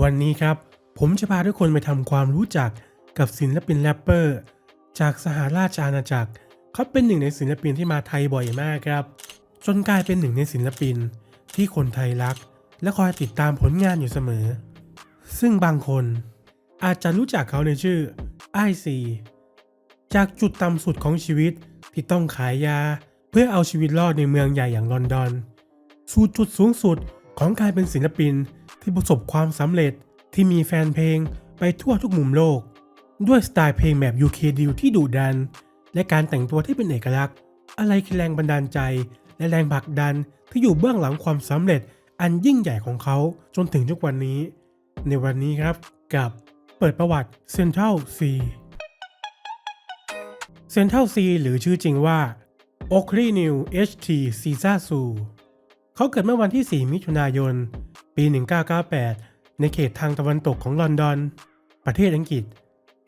วันนี้ครับ ผมจะพาทุกคนไปทำความรู้จักกับศิลปินแรปเปอร์ จากสหราชอาณาจักร เขาเป็นหนึ่งในศิลปินที่มาไทยบ่อยมากครับ จนกลายเป็นหนึ่งในศิลปินที่คนไทยรัก และคอยติดตามผลงานอยู่เสมอ ซึ่งบางคนอาจจะรู้จักเขาในชื่อไอซีจากจุดต่ำสุดของชีวิตที่ต้องขายยา เพื่อเอาชีวิตรอดในเมืองใหญ่อย่างลอนดอน สู่จุดสูงสุดของการเป็นศิลปิน ที่ประสบความสำเร็จที่มีแฟนเพลงไปทั่วทุกมุมโลก ด้วยสไตล์เพลงแบบ UK ดิวที่ดุดัน และการแต่งตัวที่เป็นเอกลักษณ์ อะไรคือแรงบันดาลใจ และแรงผลักดันที่อยู่เบื้องหลังความสำเร็จอันยิ่งใหญ่ของเขาจนถึงทุกวันนี้ ในวันนี้ครับกับเปิดประวัติ Central C Central C หรือชื่อจริงว่า Oakley New HT Caesar Su เขาเกิดเมื่อวันที่ 4 มิถุนายน ปี 1998 ในเขตทางตะวันตกของลอนดอน ประเทศอังกฤษ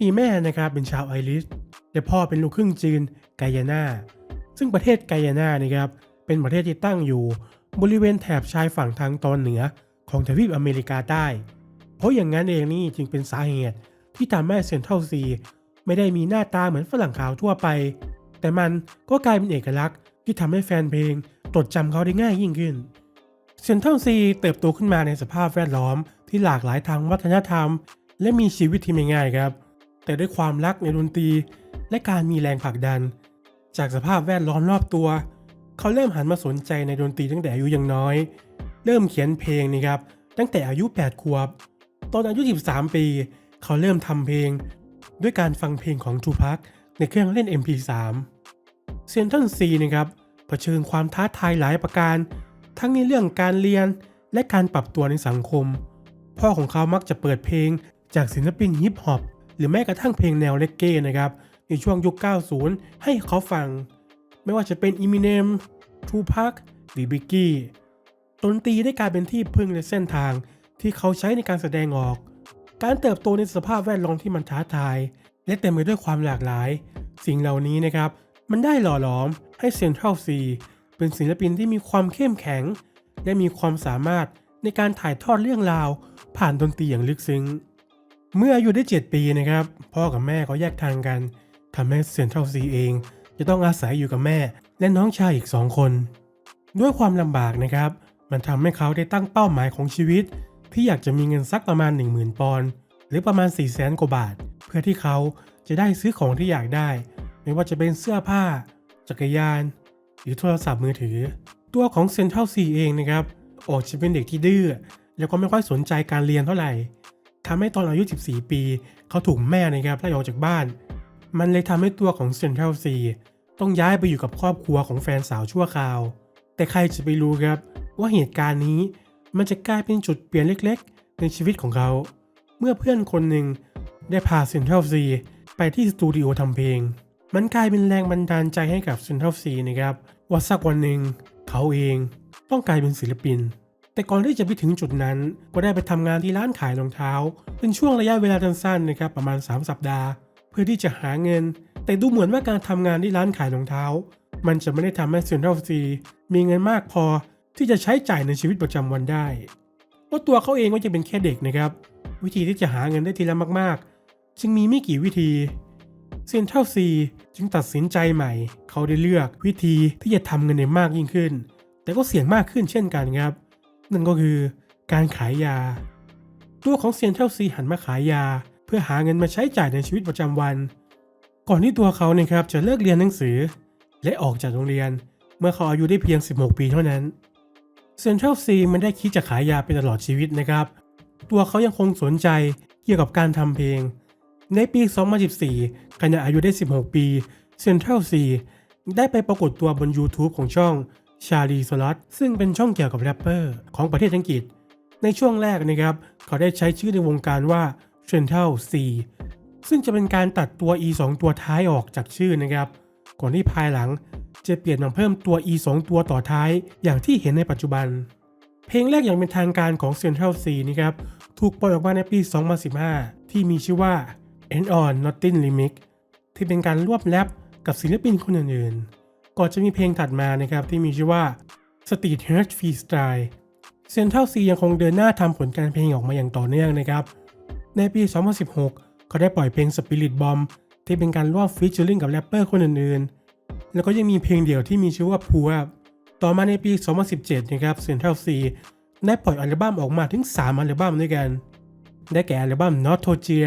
มีแม่นะครับเป็นชาวไอริชและพ่อเป็นลูกครึ่งจีนไกยานาซึ่งประเทศไกยานานะครับเป็นประเทศที่ตั้งอยู่บริเวณแถบชายฝั่งทางตอนเหนือของทวีปอเมริกาใต้ เพราะอย่างนั้นเองนี่จึงเป็นสาเหตุที่ทำให้เซนทรัลซีไม่ได้มีหน้าตาเหมือนฝรั่งขาวทั่วไป แต่มันก็กลายเป็นเอกลักษณ์ที่ทำให้แฟนเพลงจดจำเขาได้ง่ายยิ่งขึ้น เซนทรัลซีเติบโตขึ้นมาในสภาพแวดล้อมที่หลากหลายทางวัฒนธรรม และมีชีวิตที่ไม่ง่ายครับ แต่ด้วยความรักในดนตรี และการมีแรงผลักดัน จากสภาพแวดล้อมรอบตัว เขาเริ่มหันมาสนใจในดนตรีตั้งแต่อายุยังน้อย เริ่มเขียนเพลงนี่ครับตั้งแต่อายุ 8 ขวบ ตอนอายุ 13 ปี เขาเริ่มทำเพลง ด้วยการฟังเพลงของทูพักในเครื่องเล่น MP3 เซนทันซีนะครับเผชิญความท้าทายหลายประการ ทั้งในเรื่องการเรียนและการปรับตัวในสังคม พ่อของเขามักจะเปิดเพลงจากศิลปินฮิปฮอปหรือแม้กระทั่งเพลงแนวเลกเก้นะครับ ในช่วงยุค 90 ให้เขาฟัง ไม่ว่าจะเป็นอิมิเนมทูพักหรือบิกกี้ดนตรีได้กลายเป็นที่พึ่งและเส้นทางที่เขาใช้ในการแสดงออก การเติบโตในสภาพแวดล้อมที่มันท้าทาย และเต็มไปด้วยความหลากหลาย สิ่งเหล่านี้นะครับ มันได้หล่อหลอมให้เซนทรัลซี เป็นศิลปินที่มีความเข้มแข็ง และมีความสามารถในการถ่ายทอดเรื่องราว ผ่านดนตรีอย่างลึกซึ้ง เมื่ออายุได้ 7 ปีนะครับ พ่อกับแม่เขาแยกทางกันทำให้เซนทรัลซีเอง จะต้องอาศัยอยู่กับแม่ และน้องชายอีก2คน ด้วยความลำบากนะครับ มันทำให้เขาได้ตั้งเป้าหมายของชีวิต ที่อยากจะมีเงินสักประมาณ 10,000 ปอนด์หรือประมาณ 4 0 0 0 0 0กว่าบาท เพื่อที่เขาจะได้ซื้อของที่อยากได้ ไม่ว่าจะเป็นเสื้อผ้า จักรยาน หรือโทรศัพท์มือถือ ตัวของเซนทรัลซีเองนะครับออกจะเป็นเด็กที่ดื้อแล้วก็ไม่ค่อยสนใจการเรียนเท่าไหร่ทำให้ตอนอายุ 14 ปี เขาถูกแม่นะครับไล่ออกจากบ้าน มันเลยทำให้ตัวของเซนทรัลซีต้องย้ายไปอยู่กับครอบครัวของแฟนสาวชั่วคราว แต่ใครจะไปรู้ครับว่าเหตุการณ์นี้มันจะกลายเป็นจุดเปลี่ยนเล็กๆ ในชีวิตของเขา เมื่อเพื่อนคนหนึ่งได้พาเซนทรัลซีไปที่สตูดิโอทำเพลง มันกลายเป็นแรงบันดาลใจให้กับเซนทรัลซีนะครับ ว่าสักวันหนึ่งเขาเองต้องกลายเป็นศิลปิน แต่ก่อนที่จะไปถึงจุดนั้น ก็ได้ไปทำงานที่ร้านขายรองเท้า เป็นช่วงระยะเวลาสั้นๆนะครับประมาณ 3 สัปดาห์ เพื่อที่จะหาเงิน แต่ดูเหมือนว่าการทำงานที่ร้านขายรองเท้า มันจะไม่ได้ทำให้เซนทรัลซีมีเงินมากพอที่จะใช้จ่ายในชีวิตประจำวันได้เพราะตัวเขาเองก็จะเป็นแค่เด็กนะครับ วิธีที่จะหาเงินได้ทีละมากๆ จึงมีไม่กี่วิธี เซนเทรัลซีจึงตัดสินใจใหม่ เขาได้เลือกวิธีที่จะทำเงินได้มากยิ่งขึ้น แต่ก็เสี่ยงมากขึ้นเช่นกันครับ นั่นก็คือการขายยา ตัวของเซียนเทลซีหันมาขายยา เพื่อหาเงินมาใช้จ่ายในชีวิตประจำวัน ก่อนที่ตัวเขาเนี่ยครับจะเลิกเรียนหนังสือ และออกจากโรงเรียน เมื่อเขาอายุได้เพียง 16 ปีเท่านั้นเซนเทรัลซีมันได้คิดจะขายยาไปตลอดชีวิตนะครับ ตัวเขายังคงสนใจเกี่ยวกับการทำเพลง ในปี 2014 ขณะอายุได้ 16 ปีเซนทรัลซีได้ไปปรากฏตัวบน YouTube ของช่องชาลีสล็อตซึ่งเป็นช่องเกี่ยวกับแรปเปอร์ของประเทศอังกฤษ ในช่วงแรกนะครับ เขาได้ใช้ชื่อในวงการว่า Central C ซึ่งจะเป็นการตัดตัว E 2ตัวท้ายออกจากชื่อนะครับ ก่อนที่ภายหลังจะเปลี่ยนมาเพิ่มตัว E 2ตัวต่อท้ายอย่างที่เห็นในปัจจุบัน เพลงแรกอย่างเป็นทางการของ Central C นะครับ ถูกปล่อยออกมาในปี 2015 ที่มีชื่อว่า End on Nothing Remix ที่เป็นการรวบแรปกับศิลปินคนอื่นๆ ก่อนจะมีเพลงถัดมานะครับที่มีชื่อว่า Street h e a r t Freestyle เซนทรัลซียังคงเดินหน้าทำผลงานเพลงออกมาอย่างต่อเนื่องนะครับ ในปี 2016 เขาได้ปล่อยเพลง Spirit Bomb ที่เป็นการร่วมฟีเจอริงกับแรปเปอร์คนอื่นๆ แล้วก็ยังมีเพลงเดี่ยวที่มีชื่อว่า p o o ต่อมาในปี 2017 นะครับเซนทรัลซีได้ปล่อยอัลบั้มออกมาถึง 3 อัลบั้มด้วยกัน ได้แก่อัลบั้ม Not t o g i a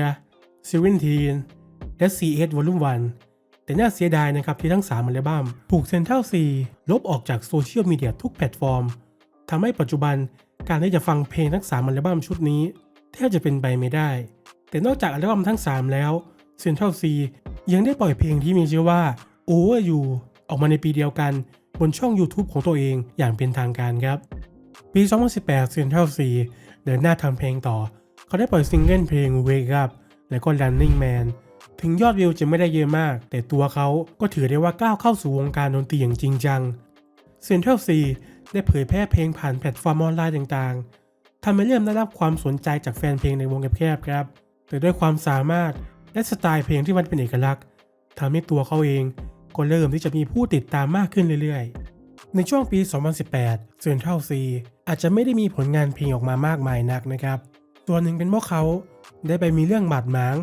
Seventeen และ CS Volume 1 แต่น่าเสียดายนะครับที่ทั้ง3อัลบั้มถูกเซนทลซีลบออกจากโซเชียลมีเดียทุกแพลตฟอร์มทำให้ปัจจุบันการที่จะฟังเพลงทั้ง3อัลบั้มชุดนี้แทบจะเป็นไปไม่ได้ แต่นอกจากอัลบั้มทั้ง 3 แล้วเซนทลซียังได้ปล่อยเพลงที่มีชื่อว่า Over You ออกมาในปีเดียวกันบนช่อง YouTube ของตัวเองอย่างเป็นทางการครับ ปี 2018 Central C เดินหน้าทำเพลงต่อ เขาได้ปล่อยซิงเกิลเพลง Wake Up และก็ Running Man ถึงยอดวิวจะไม่ได้เยอะมาก แต่ตัวเขาก็ถือได้ว่าก้าวเข้าสู่วงการดนตรีอย่างจริงจัง Central C ได้เผยแพร่เพลงผ่านแพลตฟอร์มออนไลน์ต่างๆทำให้เริ่มได้รับความสนใจจากแฟนเพลงในวงแคบๆครับ แต่ด้วยความสามารถและสไตล์เพลงที่มันเป็นเอกลักษณ์ทำให้ตัวเขาเองก็เริ่มที่จะมีผู้ติดตามมากขึ้นเรื่อยๆ ในช่วงปี 2018 Central C อาจจะไม่ได้มีผลงานเพลงออกมามากมายนักนะครับ ตัวหนึ่งเป็นเพราะเขา ได้ไปมีเรื่องบาดหมาง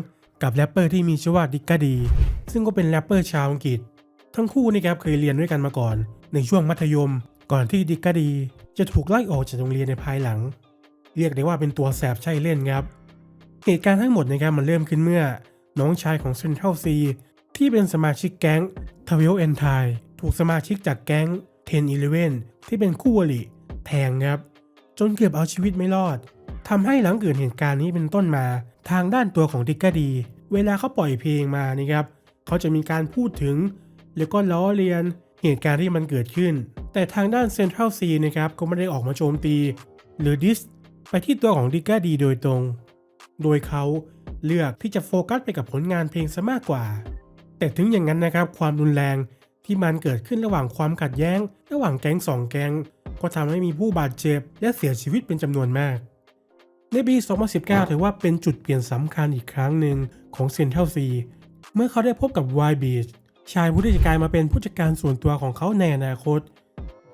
กับแรปเปอร์ที่มีชื่อว่าดิกกาดี ซึ่งก็เป็นแรปเปอร์ชาวอังกฤษ ทั้งคู่นะครับเคยเรียนด้วยกันมาก่อน ในช่วงมัธยม ก่อนที่ดิกกาดี จะถูกไล่ออกจากโรงเรียนในภายหลัง เรียกได้ว่าเป็นตัวแสบใช่เล่นครับ เหตุการณ์ทั้งหมดนะครับมันเริ่มขึ้นเมื่อ น้องชายของ Central C ที่เป็นสมาชิกแก๊งทวิลเอนไทถูกสมาชิกจากแก๊ง10 11ที่เป็นคู่อริแทงครับ จนเกือบเอาชีวิตไม่รอด ทำให้หลังเกิดเหตุการณ์นี้เป็นต้นมา ทางด้านตัวของดิกกาดี เวลาเขาปล่อยเพลงมานี่ครับเขาจะมีการพูดถึง แล้วก็ล้อเลียนเหตุการณ์ที่มันเกิดขึ้น แต่ทางด้าน Central C นะครับก็ไม่ได้ออกมาโจมตี หรือดิสไปที่ตัวของดิกกาดีโดยตรง โดยเขาเลือกที่จะโฟกัสไปกับผลงานเพลงซะมากกว่า แต่ถึงอย่างนั้นนะครับความรุนแรงที่มันเกิดขึ้นระหว่างความขัดแย้ง ระหว่างแก๊งสองแก๊งก็ทำให้มีผู้บาดเจ็บและเสียชีวิตเป็นจำนวนมาก ในปี 2019 ถือว่าเป็นจุดเปลี่ยนสำคัญอีกครั้งหนึ่งของเซนเทลซีเมื่อเขาได้พบกับวายบีชชายผู้ที่จะกลายมาเป็นผู้จัดการส่วนตัวของเขาในอนาคต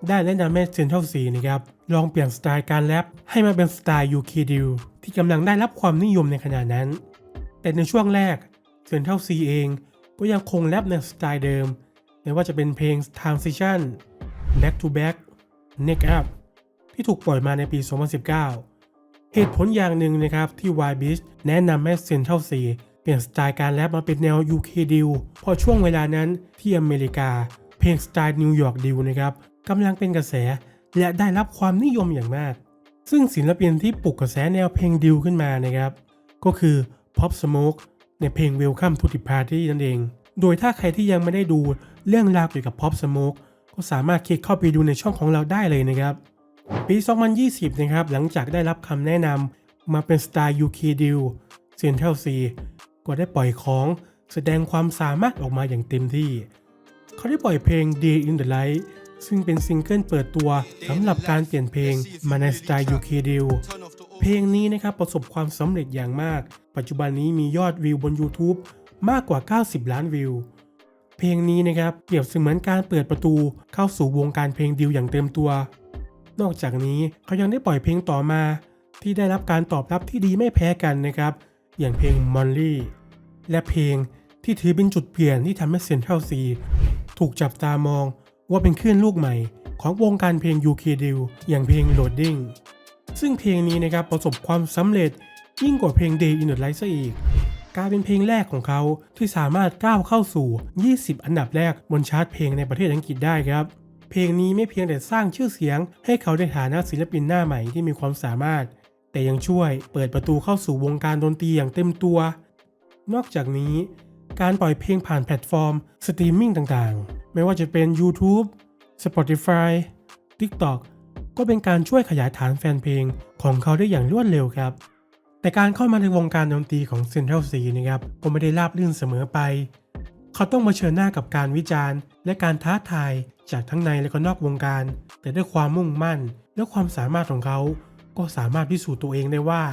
ได้แนะนำให้เซนเทลซีนะครับ ลองเปลี่ยนสไตล์การแรปให้มาเป็นสไตล์ยูคีดิวที่กำลังได้รับความนิยมในขณะนั้น แต่ในช่วงแรกเซนเทลซีเองก็ยังคงแรปในสไตล์เดิมไม่ว่าจะเป็นเพลง Transition Back to Back Neck Up ที่ถูกปล่อยมาในปี 2019 เหตุผลอย่างหนึ่งนะครับที่ Y b e a c h แนะนำให้ Central C เปลี่ยนสไตล์การแรปมาเป็นแนว UK d i l พราะช่วงเวลานั้นที่อเมริกา เพลงสไตล์นิวยอร์กดิวนะครับกำลังเป็นกระแส และได้รับความนิยมอย่างมาก ซึ่งศิลปินที่ปลุกกระแสแนวเพลงดิวขึ้นมานะครับ ก็คือ Pop Smoke ในเพลง Welcome to the Party นั่นเอง โดยถ้าใครที่ยังไม่ได้ดูเรื่องราวเกี่ยวกับ Pop Smoke ก็สามารถคลิกเข้าไปดูในช่องของเราได้เลยนะครับ ปี 2020 นะครับ หลังจากได้รับคำแนะนำมาเป็นสไตล์ UK d i l Central C ก็ได้ปล่อยของแสดงความสามารถออกมาอย่างเต็มที่ เขาได้ปล่อยเพลง Day in the Light ซึ่งเป็นซิงเกิลเปิดตัวสำหรับการเปลี่ยนเพลงมาในสไตล์ UK d i l เพลงนี้นะครับประสบความสำเร็จอย่างมาก ปัจจุบันนี้มียอดวิวบน YouTube มากกว่า 90 ล้านวิว เพลงนี้นะครับเปรียบเสมือนการเปิดประตูเข้าสู่วงการเพลงดิวอย่างเต็มตัว นอกจากนี้เขายังได้ปล่อยเพลงต่อมา ที่ได้รับการตอบรับที่ดีไม่แพ้กันนะครับ อย่างเพลง m o n l y และเพลงที่ถือเป็นจุดเปลี่ยนที่ทำให้ Central C ถูกจับตามองว่าเป็นคลื่นลูกใหม่ของวงการเพลง UK d i l อย่างเพลง Loading ซึ่งเพลงนี้นะครับประสบความสำเร็จยิ่งกว่าเพลง Day in the Light ซะอีกกลายเป็นเพลงแรกของเขาที่สามารถก้าวเข้าสู่ 20 อันดับแรกบนชาร์ตเพลงในประเทศอังกฤษได้ครับ เพลงนี้ไม่เพียงแต่สร้างชื่อเสียง ให้เขาในฐานะศิลปินหน้าใหม่ที่มีความสามารถ แต่ยังช่วยเปิดประตูเข้าสู่วงการดนตรีอย่างเต็มตัว นอกจากนี้ การปล่อยเพลงผ่านแพลตฟอร์มสตรีมมิ่งต่างๆ ไม่ว่าจะเป็น YouTube Spotify TikTok ก็เป็นการช่วยขยายฐานแฟนเพลงของเขาได้อย่างรวดเร็วครับ แต่การเข้ามาในวงการดนตรีของ Central C นะครับก็ไม่ได้ราบรื่นเสมอไป เขาต้องมาเชิญหน้ากับการวิจารณ์ และการท้าทายจากทั้งในและก็นอกวงการ แต่ด้วยความมุ่งมั่น และความสามารถของเขา ก็สามารถพิสูจน์ตัวเองได้ว่า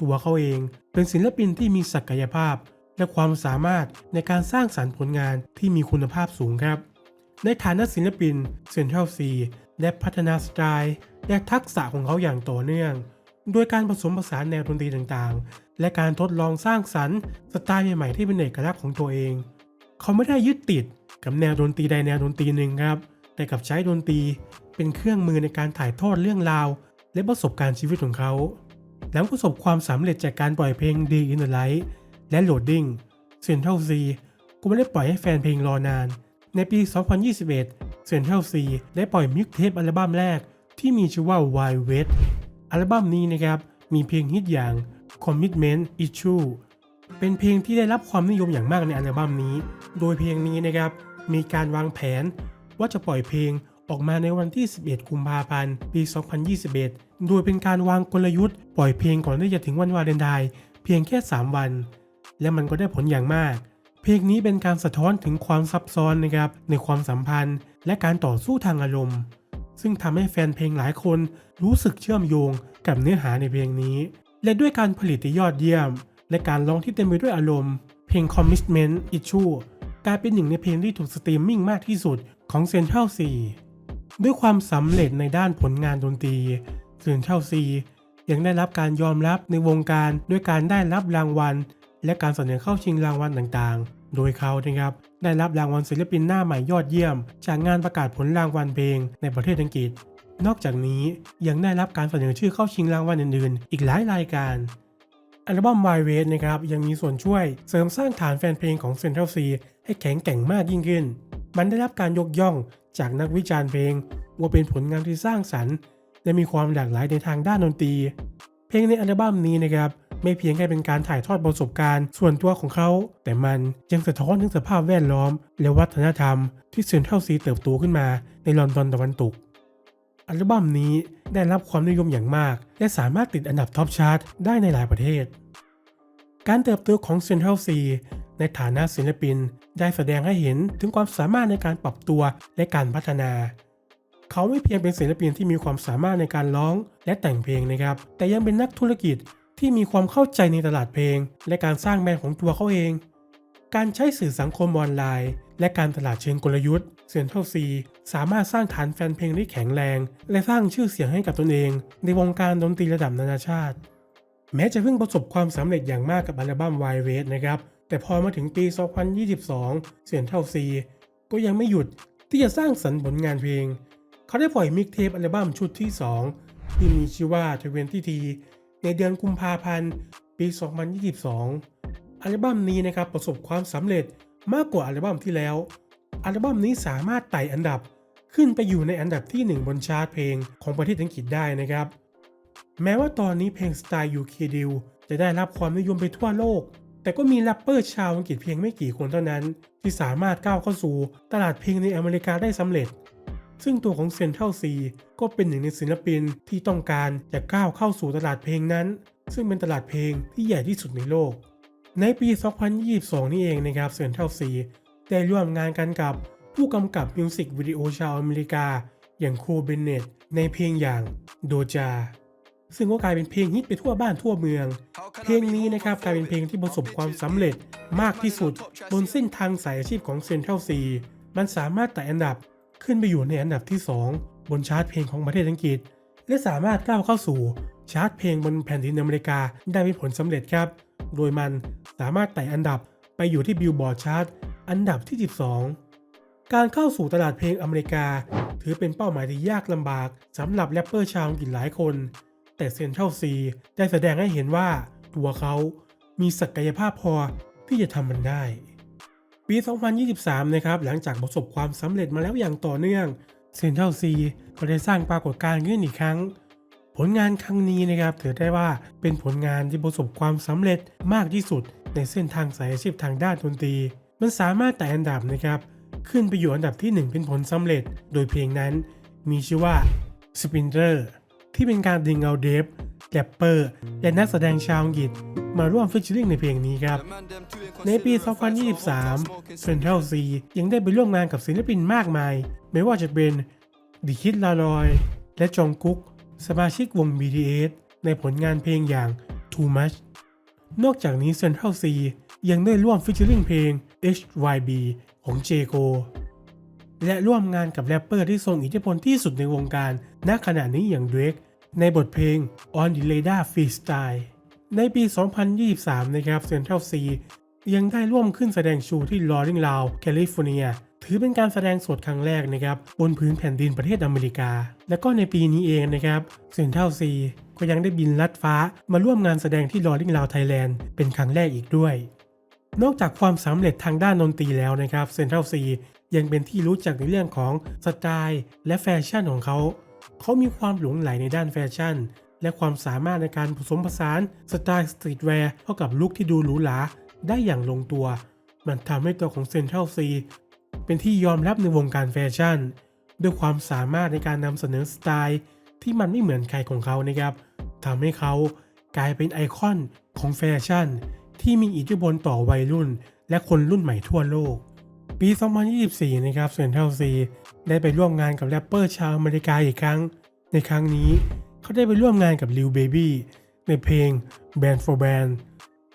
ตัวเขาเองเป็นศิลปินที่มีศักยภาพ และความสามารถในการสร้างสรรค์ผลงานที่มีคุณภาพสูงครับ ในฐานะศิลปิน Central C ได้พัฒนาสไตล์และทักษะของเขาอย่างต่อเนื่อง โดยการผสมผสานแนวดนตรีต่างๆ และการทดลองสร้างสรรค์สไตล์ใหม่ๆที่เป็นเอกลักษณ์ของตัวเอง เขาไม่ได้ยึดติด กับแนวดนตรีใดแนวดนตรีหนึ่งครับแต่กับใช้ดนตรีเป็นเครื่องมือในการถ่ายทอดเรื่องราว และประสบการณ์ชีวิตของเขาหลังประสบความสำเร็จจากการปล่อยเพลง The In the Light และ Loading Central C ก็ไม่ได้ปล่อยให้แฟนเพลงรอนาน ในปี 2021 Central C ได้ปล่อยมิกเทปอัลบั้มแรกที่มีชื่อว่า Wild West อัลบั้มนี้นะครับมีเพลงฮิตอย่าง Commitment Issue เป็นเพลงที่ได้รับความนิยมอย่างมากในอัลบั้มนี้ โดยเพลงนี้นะครับ มีการวางแผน ว่าจะปล่อยเพลงออกมาในวันที่ 11 กุมภาพันธ์ ปี 2021 โดยเป็นการวางกลยุทธ์ปล่อยเพลงก่อนที่จะถึงวันวาเลนไทน์เพียงแค่ 3 วัน และมันก็ได้ผลอย่างมาก เพลงนี้เป็นการสะท้อนถึงความซับซ้อนนะครับในความสัมพันธ์ และการต่อสู้ทางอารมณ์ ซึ่งทำให้แฟนเพลงหลายคนรู้สึกเชื่อมโยงกับเนื้อหาในเพลงนี้ และด้วยการผลิตที่ยอดเยี่ยม และการร้องที่เต็มไปด้วยอารมณ์ เพลง Commitment Issue กลายเป็นหนึ่งในเพลงที่ถูกสตรีมมิ่งมากที่สุดของ Central C ด้วยความสำเร็จในด้านผลงานดนตรี Central C ยังได้รับการยอมรับในวงการด้วยการได้รับรางวัล และการเสนอเข้าชิงรางวัลต่างๆ โดยเขานะครับได้รับรางวัลศิลปินหน้าใหม่ยอดเยี่ยม จากงานประกาศผลรางวัลเพลงในประเทศอังกฤษ นอกจากนี้ยังได้รับการเสนอชื่อเข้าชิงรางวัลอื่นๆ อีกหลายรายการ อัลบั้ม My w a y นะครับยังมีส่วนช่วยเสริมสร้างฐานแฟนเพลงของ Central C ให้แข็งแกร่งมากยิ่งขึ้น มันได้รับการยกย่องจากนักวิจารณ์เพลง ว่าเป็นผลงานที่สร้างสรรค์ และมีความหลากหลายในทางด้านดนตรี เพลงในอัลบั้มนี้นะครับไม่เพียงแค่เป็นการถ่ายทอดประสบการณ์ ส่วนตัวของเขา แต่มันยังสะท้อนถึงสภาพแวดล้อม และวัฒนธรรม ที่เซนทรัลซีเติบโตขึ้นมาในลอนดอนตะวันตก อัลบั้มนี้ได้รับความนิยมอย่างมาก และสามารถติดอันดับท็อปชาร์ตได้ในหลายประเทศ การเติบโตของ Central C ในฐานะศิลปินได้แสดงให้เห็นถึงความสามารถในการปรับตัวและการพัฒนา เขาไม่เพียงเป็นศิลปินที่มีความสามารถในการร้องและแต่งเพลงนะครับ แต่ยังเป็นนักธุรกิจที่มีความเข้าใจในตลาดเพลง และการสร้างแบรนด์ของตัวเขาเอง การใช้สื่อสังคมออนไลน์ และการตลาดเชิงกลยุทธ์ Central C สามารถสร้างฐานแฟนเพลงได้แข็งแรง และสร้างชื่อเสียงให้กับตนเอง ในวงการดนตรีระดับนานาชาติ แม้จะเพิ่งประสบความสำเร็จอย่างมากกับอัลบั้ม Wild West นะครับ แต่พอมาถึงปี 2022 เสียนเท่าซีก็ยังไม่หยุดที่จะสร้างสรรค์ผลงานเพลง เขาได้ปล่อยมิกเทปอัลบั้มชุดที่ 2 ที่มีชื่อว่า20 T ในเดือนกุมภาพันธ์ ปี 2022 อัลบั้มนี้นะครับประสบความสำเร็จมากกว่าอัลบั้มที่แล้ว อัลบั้มนี้สามารถไต่อันดับขึ้นไปอยู่ในอันดับที่ 1 บนชาร์ตเพลงของประเทศอังกฤษได้นะครับ แม้ว่าตอนนี้เพลงสไตล์ UK d i l จะได้รับความนิยมไปทั่วโลก แต่ก็มีแรปเปอร์ชาวอังกฤษเพียงไม่กี่คนเท่านั้น ที่สามารถก้าวเข้าสู่ตลาดเพลงในอเมริกาได้สำเร็จ ซึ่งตัวของ Central C ก็เป็นหนึ่งในศิลปินที่ต้องการจะก้าวเข้าสู่ตลาดเพลงนั้น ซึ่งเป็นตลาดเพลงที่ใหญ่ที่สุดในโลก ในปี 2022 นี่เองนะครับ Central C ได้ร่วมงานกันกับผู้กำกับมิวสิกวิดีโอชาวอเมริกา อย่างโคเบนเนตในเพลงอย่างโดจา ซึ่งก็กลายเป็นเพลงฮิตไปทั่วบ้านทั่วเมือง เพลงนี้นะครับกลายเป็นเพลงที่ประสบความสำเร็จมากที่สุด บนเส้นทางสายอาชีพของ Central C มันสามารถไต่อันดับขึ้นไปอยู่ในอันดับที่ 2 บนชาร์ตเพลงของประเทศอังกฤษ และสามารถก้าวเข้าสู่ชาร์ตเพลงบนแผ่นดินอเมริกาได้เป็นผลสำเร็จครับ โดยมันสามารถไต่อันดับไปอยู่ที่บิลบอร์ดชาร์ตอันดับที่ 12 การเข้าสู่ตลาดเพลงอเมริกา ถือเป็นเป้าหมายที่ยากลำบากสำหรับแรปเปอร์ชาวอังกฤษหลายคน แต่เซนทรัลซีได้แสดงให้เห็นว่าตัวเขามีศักยภาพพอที่จะทำมันได้ ปี 2023 นะครับ หลังจากประสบความสำเร็จมาแล้วอย่างต่อเนื่อง เซนทรัลซีก็ได้สร้างปรากฏการณ์ขึ้นอีกครั้ง ผลงานครั้งนี้นะครับถือได้ว่าเป็นผลงานที่ประสบความสำเร็จมากที่สุดในเส้นทางสายอาชีพทางด้านดนตรี มันสามารถแต่อันดับนะครับ ขึ้นไปอยู่อันดับที่ 1 เป็นผลสำเร็จ โดยเพลงนั้นมีชื่อว่า Spinner ที่เป็นการดึงเอาเดฟแรปเปอร์ และนักแสดงชาวอังกฤษ มาร่วมฟิชเชอริงในเพลงนี้ครับ ในปี 2023 Central C ยังได้ไปร่วมงานกับศิลปินมากมาย ไม่ว่าจะเป็น The Kid Laroi และจองกุ๊ก สมาชิกวง BTS ในผลงานเพลงอย่าง Too Much นอกจากนี้ Central C ยังได้ร่วมฟิชเชอริงเพลง HYB ของ j c o และร่วมงานกับแรปเปอร์ที่ทรงอิทธิพลที่สุดในวงการณขณะนี้อย่าง Drake ในบทเพลง On the Radar Freestyle ในปี 2023 นะครับ Central C ยังได้ร่วมขึ้นแสดงโชว์ที่ Rolling Loud แคลิฟอร์เนีย ถือเป็นการแสดงสดครั้งแรกนะครับ บนพื้นแผ่นดินประเทศอเมริกา และก็ในปีนี้เองนะครับ Central C ก็ยังได้บินลัดฟ้ามาร่วมงานแสดงที่ Rolling Loud Thailand เป็นครั้งแรกอีกด้วย นอกจากความสำเร็จทางด้านดนตรีแล้วนะครับ Central C ยังเป็นที่รู้จักในเรื่องของสไตล์และแฟชั่นของเขา เขามีความหลงใหลในด้านแฟชั่น และความสามารถในการผสมผสานสไตล์สตรีทแวร์เข้ากับลุคที่ดูหรูหราได้อย่างลงตัว มันทำให้ตัวของ Central C เป็นที่ยอมรับในวงการแฟชั่น ด้วยความสามารถในการนำเสนอสไตล์ ที่มันไม่เหมือนใครของเขานะครับทำให้เขากลายเป็นไอคอนของแฟชั่น ที่มีอิทธิพลต่อวัยรุ่น และคนรุ่นใหม่ทั่วโลก ปี 2024 นะครับ Central C ได้ไปร่วมงานกับแรปเปอร์ชาวอเมริกาอีกครั้ง ในครั้งนี้เขาได้ไปร่วมงานกับ Lil Baby ในเพลง Band for Band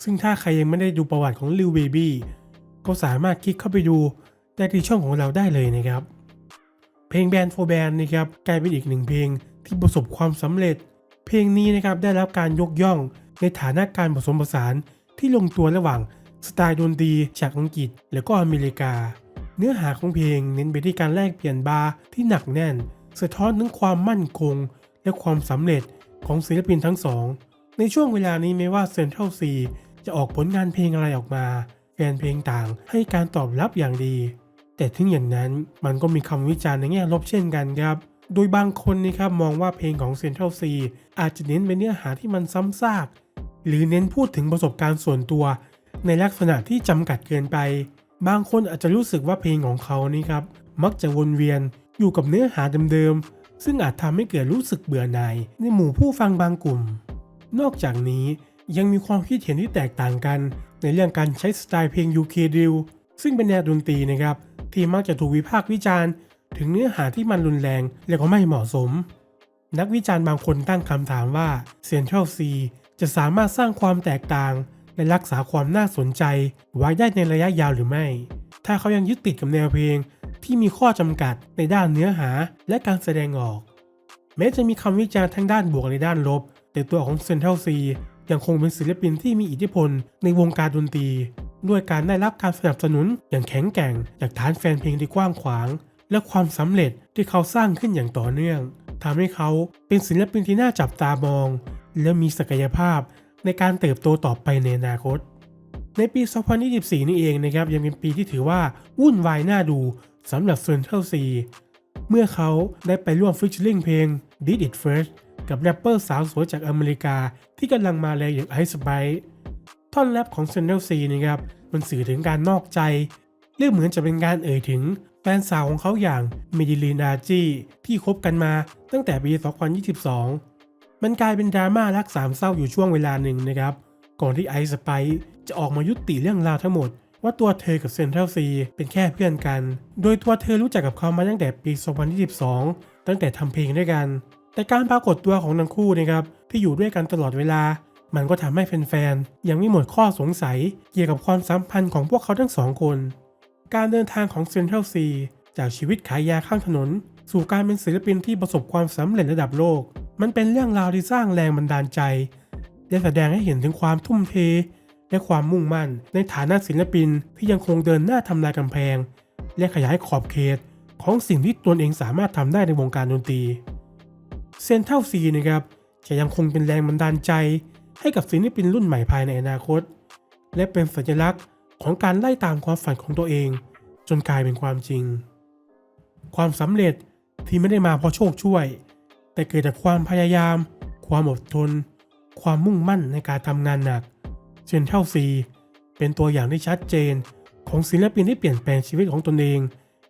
ซึ่งถ้าใครยังไม่ได้ดูประวัติของ Lil Baby ก็สามารถคลิกเข้าไปดูได้ที่ช่องของเราได้เลยนะครับ เพลง Band for Band นะครับกลายเป็นอีกหนึ่งเพลงที่ประสบความสำเร็จ เพลงนี้นะครับได้รับการยกย่องในฐานะการผสมผสานที่ลงตัวระหว่างสไตล์ดนตรีจากอังกฤษและก็อเมริกา เนื้อหาของเพลงเน้นไปที่การแลกเปลี่ยนบาร์ที่หนักแน่น สะท้อนถึงความมั่นคง และความสำเร็จของศิลปินทั้งสอง ในช่วงเวลานี้ไม่ว่า Central C จะออกผลงานเพลงอะไรออกมาแฟนเพลงต่างให้การตอบรับอย่างดี แต่ถึงอย่างนั้นมันก็มีคำวิจารณ์ในแง่ลบเช่นกันครับ โดยบางคนนะครับมองว่าเพลงของ Central C อาจจะเน้นไปเนื้อหาที่มันซ้ำซาก หรือเน้นพูดถึงประสบการณ์ส่วนตัว ในลักษณะที่จำกัดเกินไป บางคนอาจจะรู้สึกว่าเพลงของเขานี่ครับ มักจะวนเวียนอยู่กับเนื้อหาเดิมๆ ซึ่งอาจทำให้เกิดรู้สึกเบื่อหน่ายในหมู่ผู้ฟังบางกลุ่ม นอกจากนี้ยังมีความคิดเห็นที่แตกต่างกัน ในเรื่องการใช้สไตล์เพลง UK Drill ซึ่งเป็นแนวดนตรีนะครับ ที่มักจะถูกวิพากษ์วิจารณ์ ถึงเนื้อหาที่มันรุนแรงและก็ไม่เหมาะสม นักวิจารณ์บางคนตั้งคำถามว่า Central C จะสามารถสร้างความแตกต่าง และรักษาความน่าสนใจไว้ได้ในระยะยาวหรือไม่ ถ้าเขายังยึดติดกับแนวเพลงที่มีข้อจำกัดในด้านเนื้อหาและการแสดงออก แม้จะมีคำวิจารณ์ทั้งด้านบวกและด้านลบ แต่ตัวของ Central C ยังคงเป็นศิลปินที่มีอิทธิพลในวงการดนตรี ด้วยการได้รับการสนับสนุนอย่างแข็งแกร่ง จากฐานแฟนเพลงที่กว้างขวาง และความสำเร็จที่เขาสร้างขึ้นอย่างต่อเนื่องทำให้เขาเป็นศิลปินที่น่าจับตามอง และมีศักยภาพ ในการเติบโตต่อไปในอนาคต ในปี 2024 นี่เองนะครับยังเป็นปีที่ถือว่าวุ่นวายน่าดูสำหรับ Central C เมื่อเขาได้ไปร่วมฟิชชิ่งเพลง Did It First กับแรปเปอร์สาวสวยจากอเมริกา ที่กำลังมาแรงอย่างไอซ์ไบท่อนแรปของ Central C นะครับมันสื่อถึงการนอกใจเรื่องเหมือนจะเป็นการเอ่ยถึงแฟนสาวของเขาอย่างเมดิลีนาจีที่คบกันมาตั้งแต่ปี 2022 มันกลายเป็นดราม่ารักสามเศร้าอยู่ช่วงเวลาหนึ่งนะครับ ก่อนที่ไอซ์สไ e จะออกมายุติเรื่องราวทั้งหมด ว่าตัวเธอกับเซนทรัลซีเป็นแค่เพื่อนกัน โดยตัวเธอรู้จักกับเขามาตั้งแต่ปี 2022 ตั้งแต่ทำเพลงด้วยกัน แต่การปรากฏตัวของทั้งคู่นะครับที่อยู่ด้วยกันตลอดเวลา มันก็ทำให้แฟนๆยังไม่หมดข้อสงสัย เกี่ยวกับความสัมพันธ์ของพวกเขาทั้งสองคน การเดินทางของเซนทรัลซีจากชีวิตขายยาข้างถนน สู่การเป็นศิลปินที่ประสบความสำเร็จระดับโลก มันเป็นเรื่องราวที่สร้างแรงบันดาลใจ และแสดงให้เห็นถึงความทุ่มเท และความมุ่งมั่น ในฐานะศิลปินที่ยังคงเดินหน้าทำลายกำแพง และขยายขอบเขตของสิ่งที่ตนเองสามารถทำได้ในวงการดนตรีเซนเท่าซีนะครับจะยังคงเป็นแรงบันดาลใจ ให้กับศิลปินรุ่นใหม่ภายในอนาคต และเป็นสัญลักษณ์ของการไล่ตามความฝันของตัวเอง จนกลายเป็นความจริง ความสำเร็จที่ไม่ได้มาเพราะโชคช่วย แต่เกิดจากความพยายาม ความอดทน ความมุ่งมั่นในการทำงานหนัก เชนเท่าซีเป็นตัวอย่างที่ชัดเจน ของศิลปินที่เปลี่ยนแปลงชีวิตของตนเอง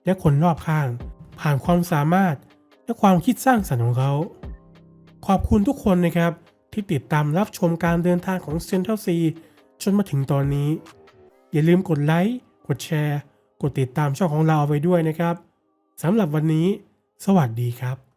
และคนรอบข้าง ผ่านความสามารถและความคิดสร้างสรรค์ของเขา ขอบคุณทุกคนนะครับที่ติดตามรับชมการเดินทางของ Central C จนมาถึงตอนนี้ อย่าลืมกดไลค์ กดแชร์ กดติดตามช่องของเราเอาไว้ด้วยนะครับสำหรับวันนี้ สวัสดีครับ